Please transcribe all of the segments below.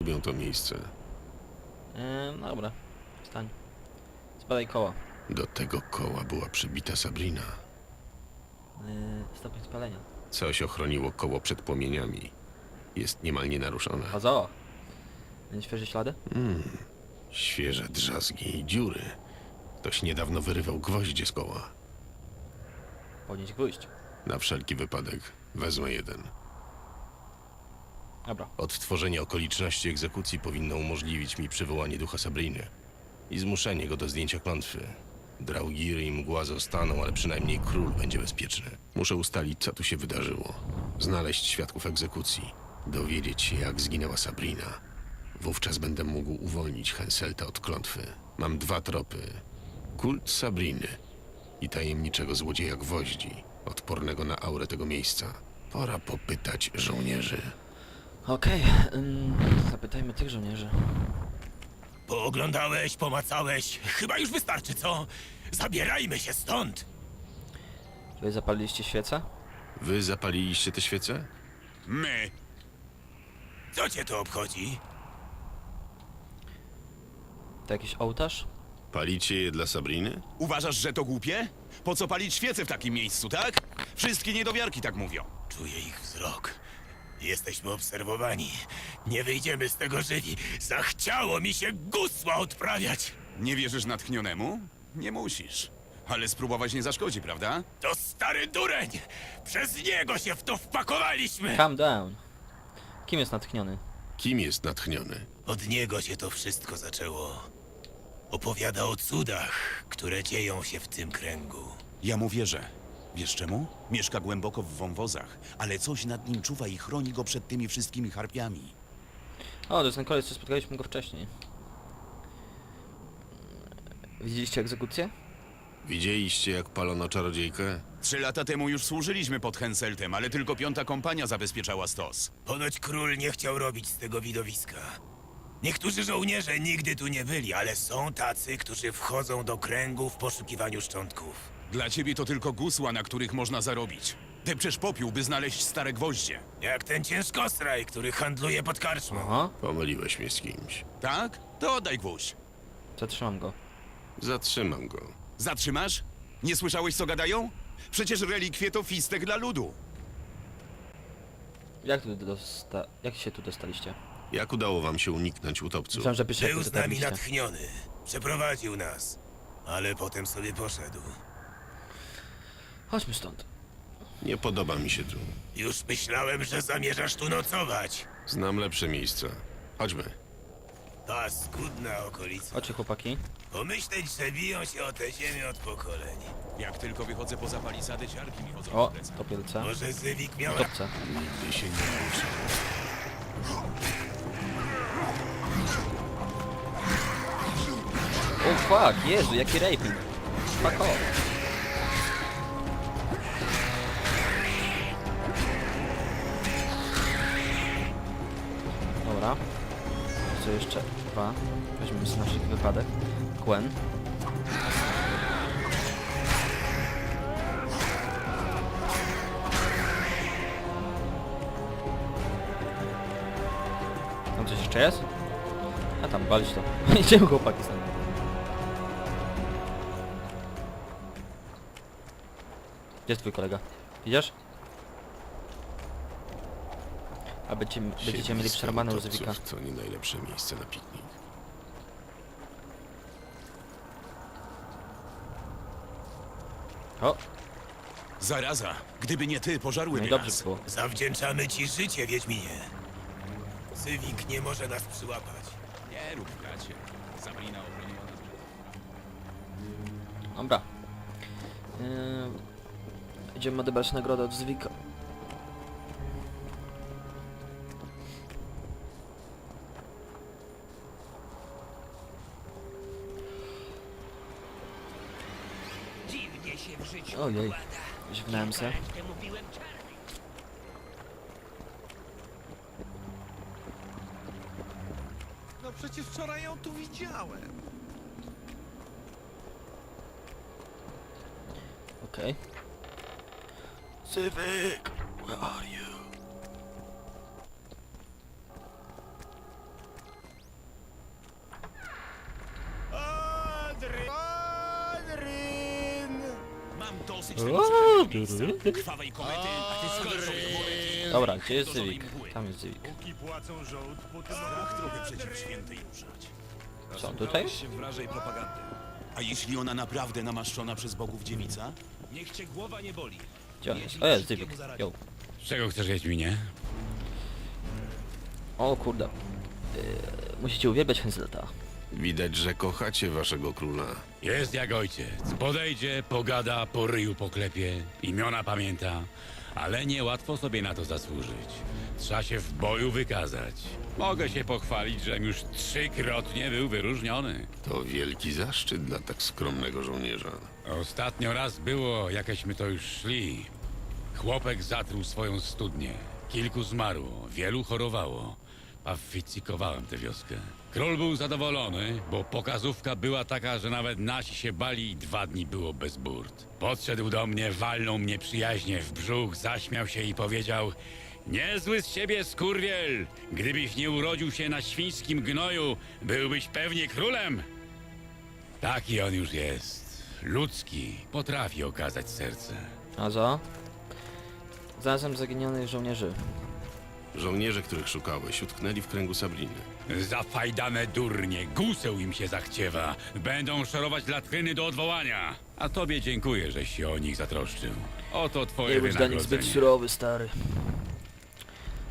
lubią to miejsce. No dobra, stań. Spadaj koło. Do tego koła była przybita Sabrina. Yy, stopień spalenia. Coś ochroniło koło przed płomieniami. Jest niemal nienaruszone. A co? Będzie świeże ślady? Świeże drzazgi i dziury. Ktoś niedawno wyrywał gwoździe z koła. Podnieść gwóźdź. Na wszelki wypadek wezmę jeden. Dobra. Odtworzenie okoliczności egzekucji powinno umożliwić mi przywołanie ducha Sabriny i zmuszenie go do zdjęcia klątwy. Draugiry i mgła zostaną, ale przynajmniej król będzie bezpieczny. Muszę ustalić, co tu się wydarzyło. Znaleźć świadków egzekucji. Dowiedzieć się, jak zginęła Sabrina. Wówczas będę mógł uwolnić Henselta od klątwy. Mam dwa tropy. Kult Sabriny i tajemniczego złodzieja gwoździ, odpornego na aurę tego miejsca. Pora popytać żołnierzy. Okej, ym, zapytajmy tych żołnierzy. Pooglądałeś, pomacałeś. Chyba już wystarczy, co? Zabierajmy się stąd! Wy zapaliliście świecę? Wy zapaliliście te świece? My. Co cię to obchodzi? To jakiś ołtarz? Palicie je dla Sabriny? Uważasz, że to głupie? Po co palić świece w takim miejscu, tak? Wszystkie niedowiarki tak mówią. Czuję ich wzrok. Jesteśmy obserwowani. Nie wyjdziemy z tego żywi. Zachciało mi się gusła odprawiać. Nie wierzysz natchnionemu? Nie musisz. Ale spróbować nie zaszkodzi, prawda? To stary dureń! Przez niego się w to wpakowaliśmy! Calm down. Kim jest natchniony? Kim jest natchniony? Od niego się to wszystko zaczęło. Opowiada o cudach, które dzieją się w tym kręgu. Ja mu wierzę. Wiesz czemu? Mieszka głęboko w wąwozach, ale coś nad nim czuwa i chroni go przed tymi wszystkimi harpiami. O, to jest ten koleś, co spotkaliśmy go wcześniej. Widzieliście egzekucję? Widzieliście, jak palono czarodziejkę? Trzy lata temu już służyliśmy pod Henseltem, ale tylko piąta kompania zabezpieczała stos. Ponoć król nie chciał robić z tego widowiska. Niektórzy żołnierze nigdy tu nie byli, ale są tacy, którzy wchodzą do kręgu w poszukiwaniu szczątków. Dla ciebie to tylko gusła, na których można zarobić. Depczesz popiół, by znaleźć stare gwoździe. Jak ten ciężkostraj, który handluje pod karczmą. Aha, Pomyliłeś mnie z kimś. Tak? To oddaj gwóźdź. zatrzymam go. Zatrzymam go. Zatrzymasz? Nie słyszałeś, co gadają? Przecież relikwie to fistek dla ludu. Jak tu dosta... Jak się tu dostaliście? Jak udało wam się uniknąć utopców? Myślałem, że Był z nami dotarliście. natchniony. Przeprowadził nas. Ale potem sobie poszedł. Chodźmy stąd. Nie podoba mi się tu. Już myślałem, że zamierzasz tu nocować. Znam lepsze miejsca. Chodźmy. Ta skudna okolica. Chodźcie chłopaki. Pomyśleć, że biją się o tę ziemię od pokoleń. Jak tylko wychodzę poza palisady, ciarki mi chodzą O, po plecach. topielce. Może Zywik miał... Topce. Nigdy się nie nauczę. O fuck, Jezu, jaki raping. Fuck off. Co jeszcze? Dwa. Weźmiemy z naszych wypadek. Gwen. Tam coś jeszcze jest? A tam, balić to. Idziemy chłopaki stąd. Gdzie jest twój kolega? Widzisz? A będziecie, będziecie mieli przerwane u. To nie najlepsze miejsce na piknik. O, Zaraza! Gdyby nie ty, pożarłyby no i dobrze nas. było. Zawdzięczamy ci życie, Wiedźminie. Zywik nie może nas przyłapać. Nie rób, bracie. Sabrina obroniła nas. Dobra. Yy, idziemy odebrać nagrodę od Zwika. Ojej, se. Biłem czarny. No przecież wczoraj ją tu widziałem. Okej. Zywyk, where are you? Krwawej komety, a ty skończył Dobra, gdzie jest Zywik? Tam jest Zywik. Strach trochę przeciw świętej ruszać. Co, tutaj? się wrażej propagandy. A jeśli ona naprawdę namaszczona przez bogów dziewica? Niech cię głowa nie boli. Gdzie on jest? O, jest Zywik. Yo. Czego chcesz, Wiedźminie? O kurde. Yy, musicie uwielbiać Henselta. Widać, że kochacie waszego króla. Jest jak ojciec. Podejdzie, pogada, po ryju poklepie, imiona pamięta, ale niełatwo sobie na to zasłużyć. Trzeba się w boju wykazać. Mogę się pochwalić, żem już trzykrotnie był wyróżniony. To wielki zaszczyt dla tak skromnego żołnierza. Ostatnio raz było, jakeśmy to już szli. Chłopek zatruł swoją studnię. Kilku zmarło, wielu chorowało. Paficikowałem tę wioskę. Król był zadowolony, bo pokazówka była taka, że nawet nasi się bali i dwa dni było bez burt. Podszedł do mnie, walnął mnie przyjaźnie w brzuch, zaśmiał się i powiedział Niezły z ciebie skurwiel! Gdybyś nie urodził się na świńskim gnoju, byłbyś pewnie królem! Taki on już jest. Ludzki. Potrafi okazać serce. A co? Znalazłem zaginionych żołnierzy. Żołnierze, których szukałeś, utknęli w kręgu Sabriny. Zafajdane durnie. Guseł im się zachciewa. Będą szorować latryny do odwołania. A tobie dziękuję, żeś się o nich zatroszczył. Oto twoje Nie był dla nich zbyt wynagrodzenie. surowy, stary.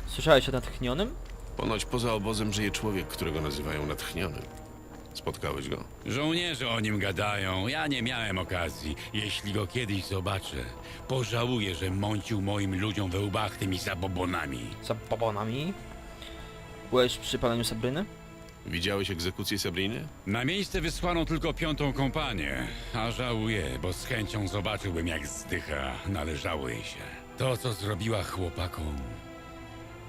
Słyszałeś o natchnionym? Ponoć poza obozem żyje człowiek, którego nazywają natchnionym. Spotkałeś go? Żołnierze o nim gadają. Ja nie miałem okazji. Jeśli go kiedyś zobaczę, pożałuję, że mącił moim ludziom we łbach tymi zabobonami. Za babonami? Byłeś przy paleniu Sabryny? Widziałeś egzekucję Sabriny? Na miejsce wysłano tylko piątą kompanię, a żałuję, bo z chęcią zobaczyłbym jak zdycha, należało jej się. To, co zrobiła chłopakom.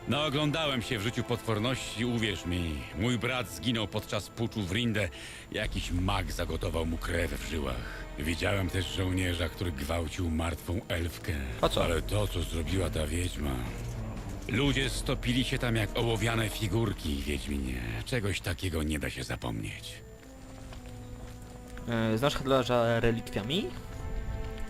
No, oglądałem się w życiu potworności, uwierz mi. Mój brat zginął podczas puczu w Rindę. Jakiś mag zagotował mu krew w żyłach. Widziałem też żołnierza, który gwałcił martwą elfkę. A co? Ale to, co zrobiła ta wiedźma... Ludzie stopili się tam jak ołowiane figurki, Wiedźminie. Czegoś takiego nie da się zapomnieć. Yy, znasz handlarza relikwiami?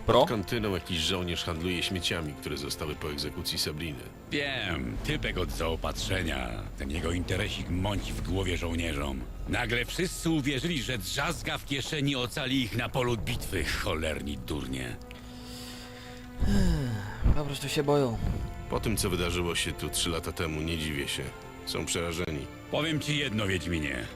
Pro? Pod kantyną jakiś żołnierz handluje śmieciami, które zostały po egzekucji Sabriny. Wiem, typek od zaopatrzenia. Ten jego interesik mąci w głowie żołnierzom. Nagle wszyscy uwierzyli, że drzazga w kieszeni ocali ich na polu bitwy, cholerni durnie. Po prostu się boją. Po tym, co wydarzyło się tu trzy lata temu, nie dziwię się. Są przerażeni. Powiem ci jedno, Wiedźminie.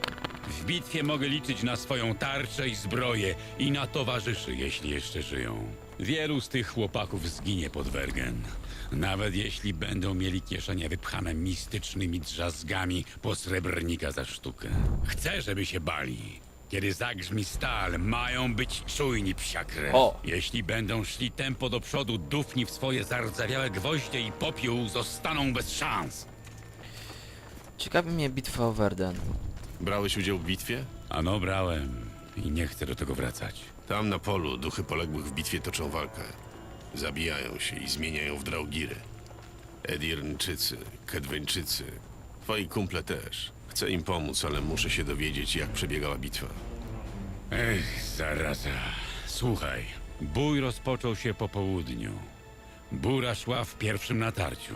W bitwie mogę liczyć na swoją tarczę i zbroję i na towarzyszy, jeśli jeszcze żyją. Wielu z tych chłopaków zginie pod Wergen. Nawet jeśli będą mieli kieszenie wypchane mistycznymi drzazgami po srebrnika za sztukę. Chcę, żeby się bali. Kiedy zagrzmi stal, mają być czujni psiakre. O! Jeśli będą szli tempo do przodu, dufni w swoje zardzawiałe gwoździe i popiół, zostaną bez szans. Ciekawi mnie bitwa o Verden. Brałeś udział w bitwie? Ano brałem i nie chcę do tego wracać. Tam na polu duchy poległych w bitwie toczą walkę. Zabijają się i zmieniają w draugiry. Edirnczycy, Kedweńczycy, twoi kumple też. Chcę im pomóc, ale muszę się dowiedzieć, jak przebiegała bitwa. Ech, zaraza. Słuchaj, bój rozpoczął się po południu. Bura szła w pierwszym natarciu.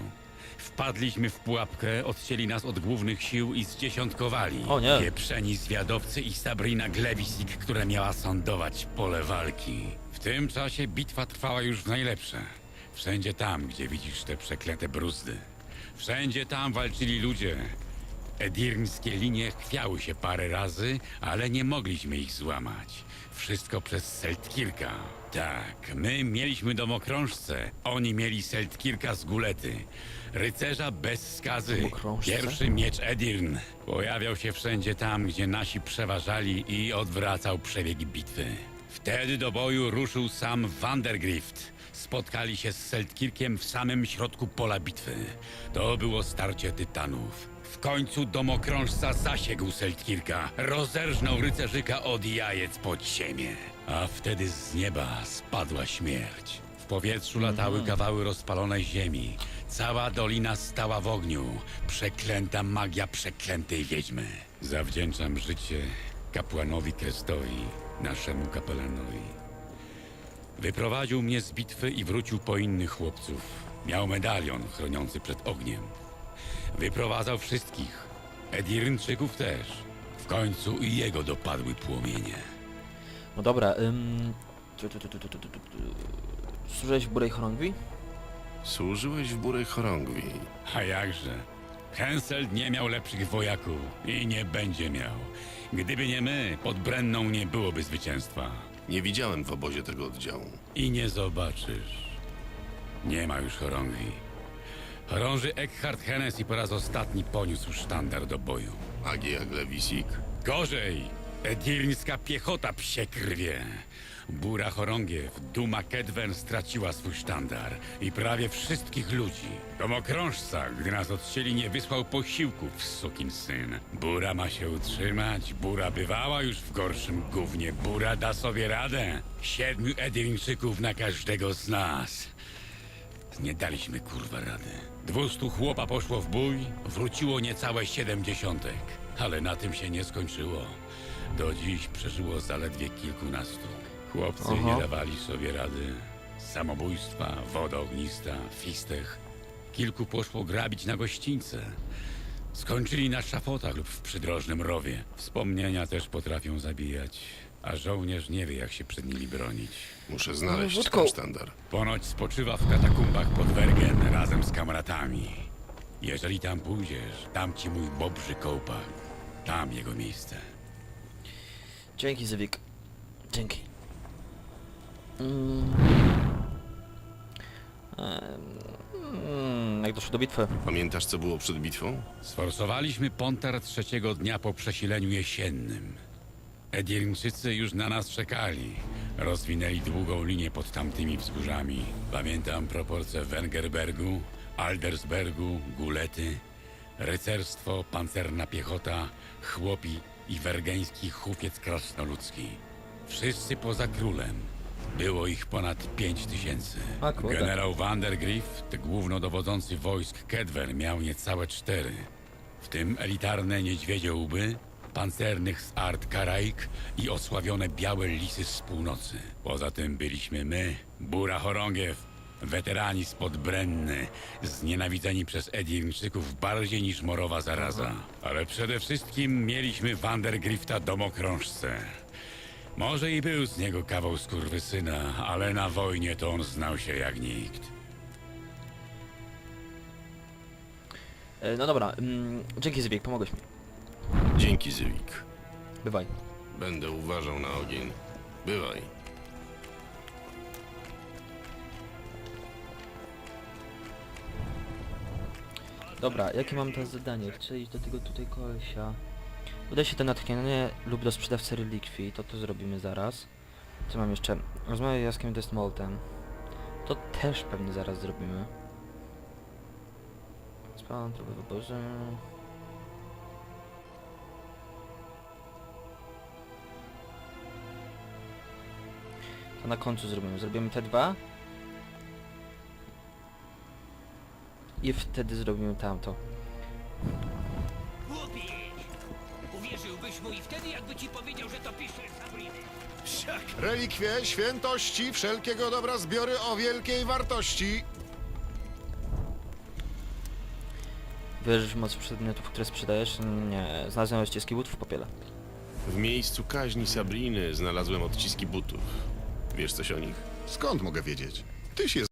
Wpadliśmy w pułapkę, odcięli nas od głównych sił i zdziesiątkowali. O nie. Pieprzeni zwiadowcy i Sabrina Glewisik, która miała sądować pole walki. W tym czasie bitwa trwała już w najlepsze. Wszędzie tam, gdzie widzisz te przeklęte bruzdy. Wszędzie tam walczyli ludzie. Edirmskie linie chwiały się parę razy, ale nie mogliśmy ich złamać. Wszystko przez Seltkirka. Tak, my mieliśmy domokrążce, oni mieli Seltkirka z gulety. Rycerza bez skazy. Domokrążce? Pierwszy miecz Edirn. Pojawiał się wszędzie tam, gdzie nasi przeważali i odwracał przebieg bitwy. Wtedy do boju ruszył sam Vandergrift. Spotkali się z Seltkirkiem w samym środku pola bitwy. To było starcie tytanów. W końcu domokrążca zasięgł Seltkirka, rozerżnął rycerzyka od jajec pod ziemię. A wtedy z nieba spadła śmierć. W powietrzu latały kawały rozpalonej ziemi. Cała dolina stała w ogniu. Przeklęta magia przeklętej wiedźmy. Zawdzięczam życie kapłanowi Krestowi, naszemu kapelanowi. Wyprowadził mnie z bitwy i wrócił po innych chłopców. Miał medalion chroniący przed ogniem. Wyprowadzał wszystkich. Edirynczyków też. W końcu i jego dopadły płomienie. No dobra, ym... tu, tu, tu, tu, tu, tu, tu, tu. Służyłeś w Burej Chorągwi? Służyłeś w Burej Chorągwi. A jakże? Henselt nie miał lepszych wojaków i nie będzie miał. Gdyby nie my, pod Brenną nie byłoby zwycięstwa. Nie widziałem w obozie tego oddziału. I nie zobaczysz. Nie ma już chorągwi. Chorąży Eckhart Hennessy po raz ostatni poniósł sztandar do boju. Agia Glewisik. Gorzej! Edirńska piechota psie krwie. Bura chorągiew, Duma Kedwen straciła swój sztandar i prawie wszystkich ludzi. Domokrążca, gdy nas odcięli, nie wysłał posiłków, sukin syn. Bura ma się utrzymać, Bura bywała już w gorszym gównie. Bura da sobie radę. Siedmiu Edirńczyków na każdego z nas. Nie daliśmy kurwa rady. Dwustu chłopa poszło w bój, wróciło niecałe siedemdziesiątek. Ale na tym się nie skończyło. Do dziś przeżyło zaledwie kilkunastu. Chłopcy Aha. nie dawali sobie rady. Samobójstwa, woda ognista, fistech. Kilku poszło grabić na gościńce. Skończyli na szafotach lub w przydrożnym rowie. Wspomnienia też potrafią zabijać, a żołnierz nie wie, jak się przed nimi bronić. Muszę znaleźć Wódką. ten sztandar. Ponoć spoczywa w katakumbach pod Wergen razem z kamratami. Jeżeli tam pójdziesz, dam ci mój bobrzy kołpak. Tam jego miejsce. Dzięki, Zywik. Dzięki. Mm. Mm, jak doszło do bitwy? Pamiętasz, co było przed bitwą? Sforsowaliśmy Pontar trzeciego dnia po przesileniu jesiennym. Edirnczycy już na nas czekali. Rozwinęli długą linię pod tamtymi wzgórzami. Pamiętam proporcje Wengerbergu, Aldersbergu, Gulety, rycerstwo, pancerna piechota, chłopi i wergeński hufiec krasnoludzki. Wszyscy poza królem. Było ich ponad pięć tysięcy. A, kurde. Generał Vandergrift, głównodowodzący wojsk Kedwer, miał niecałe cztery. W tym elitarne niedźwiedzie łby, pancernych z Art Karaik i osławione białe lisy z północy. Poza tym byliśmy my, Bura Chorągiew, weterani spod Brenny, znienawidzeni przez Edirnczyków bardziej niż morowa zaraza. Ale przede wszystkim mieliśmy Vandergrifta domokrążcę. Może i był z niego kawał skurwysyna, ale na wojnie to on znał się jak nikt. E, no dobra, mm, dzięki, Zywik, pomogłeś mi. Dzięki, Zywik. Bywaj. Będę uważał na ogień. Bywaj. Dobra, jakie mam teraz zadanie? Chcę iść do tego tutaj kolesia. Uda się to natchnienie lub do sprzedawcy relikwii, to to zrobimy zaraz. Co mam jeszcze? Rozmawiaj z Jaskiem Desmoltem. To też pewnie zaraz zrobimy. Spałem trochę w oborze. To na końcu zrobimy. Zrobimy te dwa. I wtedy zrobimy tamto. Uwierzyłbyś mu i wtedy, jakby ci powiedział, że to pisze Sabriny. Relikwie, świętości, wszelkiego dobra zbiory o wielkiej wartości. Wierzysz w moc przedmiotów, które sprzedajesz? Nie. Znalazłem ścieżki butów w popiele. W miejscu kaźni Sabriny znalazłem odciski butów. Wiesz coś o nich? Skąd mogę wiedzieć? Ty się